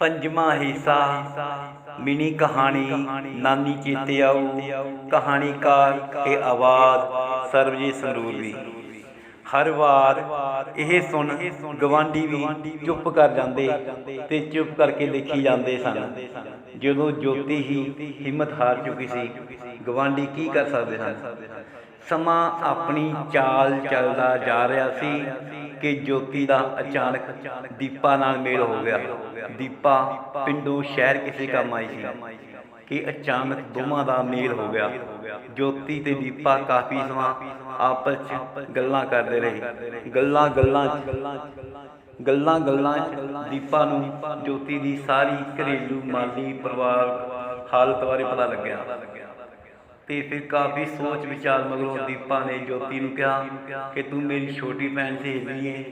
ਪੰਜਵਾਂ ਹਿੱਸਾ ਮਿਨੀ ਕਹਾਣੀ ਨਾਨੀ ਚੇਤੇ ਆਊ ਕਹਾਣੀਕਾਰ ਕੇ ਆਵਾਜ਼ ਸਰਬਜੀਤ ਸੰਦੂਰਵੀ ਹਰ ਵਾਰ ਇਹ ਸੁਣ ਗਵਾਂਢੀ ਵੀ ਚੁੱਪ ਕਰ ਜਾਂਦੇ ਤੇ ਚੁੱਪ ਕਰਕੇ ਦੇਖੀ ਜਾਂਦੇ ਸਨ। ਜਦੋਂ ਜੋਤੀ ਹੀ ਹਿੰਮਤ ਹਾਰ ਚੁੱਕੀ ਸੀ, ਗਵਾਂਢੀ ਕੀ ਕਰ ਸਕਦੇ ਸਨ? ਸਮਾਂ ਆਪਣੀ ਚਾਲ ਚੱਲਦਾ ਜਾ ਰਿਹਾ ਸੀ ਕਿ ਜੋਤੀ ਦਾ ਅਚਾਨਕ ਦੀਪਾ ਨਾਲ ਮੇਲ ਹੋ ਗਿਆ। ਦੀਪਾ ਪਿੰਡੋਂ ਸ਼ਹਿਰ ਕਿਸੇ ਕੰਮ ਆਈ ਸੀ ਕਿ ਅਚਾਨਕ ਦੋਵਾਂ ਦਾ ਮੇਲ ਹੋ ਗਿਆ। ਜੋਤੀ ਤੇ ਦੀਪਾ ਕਾਫੀ ਸਮਾਂ ਆਪਸ ਵਿੱਚ ਗੱਲਾਂ ਕਰਦੇ ਰਹੇ। ਗੱਲਾਂ ਗੱਲਾਂ ਗੱਲਾਂ ਗੱਲਾਂ ਦੀਪਾ ਨੂੰ ਜੋਤੀ ਦੀ ਸਾਰੀ ਘਰੇਲੂ ਮਾਲੀ ਪਰਿਵਾਰ ਹਾਲਤ ਬਾਰੇ ਪਤਾ ਲੱਗਿਆ। ਤੇ ਫਿਰ ਕਾਫੀ ਸੋਚ ਵਿਚਾਰ ਮਗਰੋਂ ਦੀਪਾ ਨੇ ਜੋਤੀ ਨੂੰ ਕਿਹਾ ਕਿ ਤੂੰ ਮੇਰੀ ਛੋਟੀ ਭੈਣ ਸਹੇਲੀ ਏ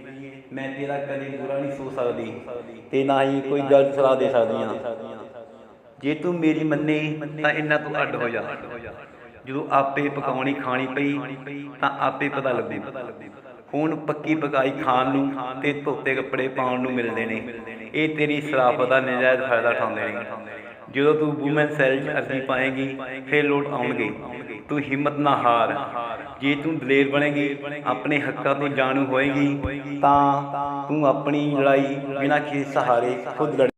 ਮੈਂ ਤੇਰਾ ਕਦੇ ਬੁਰਾ ਨਹੀਂ ਸੋਚ ਸਕਦੀ ਤੇ ਨਾ ਹੀ ਕੋਈ ਗਲਤ ਸਲਾਹ ਦੇ ਸਕਦੀ ਹਾਂ। ਜੇ ਤੂੰ ਮੇਰੀ ਮੰਨੇ ਤਾਂ ਇਹਨਾਂ ਤੋਂ ਅੱਡ ਹੋ ਜਾ। ਜਦੋਂ ਆਪੇ ਪਕਾਉਣੀ ਖਾਣੀ ਪਈ, ਤਾਂ ਆਪੇ ਪਤਾ ਲੱਗੂ ਹੁਣ ਪੱਕੀ ਪਕਾਈ ਖਾਣ ਨੂੰ ਤੇ ਧੋਤੇ ਕੱਪੜੇ ਪਾਉਣ ਨੂੰ ਮਿਲਦੇ ਨੇ। ਇਹ ਤੇਰੀ ਸਰਾਫਤ ਦਾ ਨਜਾਇਜ਼ ਫਾਇਦਾ ਉਠਾਉਂਦੇ ਨੇ। ਜਦੋਂ ਤੂੰ ਵੂਮਨ ਸੈਲ 'ਚ ਅਰਜ਼ੀ ਪਾਏਗੀ, ਫਿਰ ਲੋਟ ਆਉਣਗੇ। ਤੂੰ ਹਿੰਮਤ ਨਾ ਹਾਰ। ਜੇ ਤੂੰ ਦਲੇਰ ਬਣੇਗੀ, ਆਪਣੇ ਹੱਕਾਂ ਤੋਂ ਜਾਣੂ ਹੋਏਗੀ, ਤਾਂ ਤੂੰ ਆਪਣੀ ਲੜਾਈ ਬਿਨਾਂ ਕਿਸੇ ਸਹਾਰੇ ਖੁਦ ਲੜ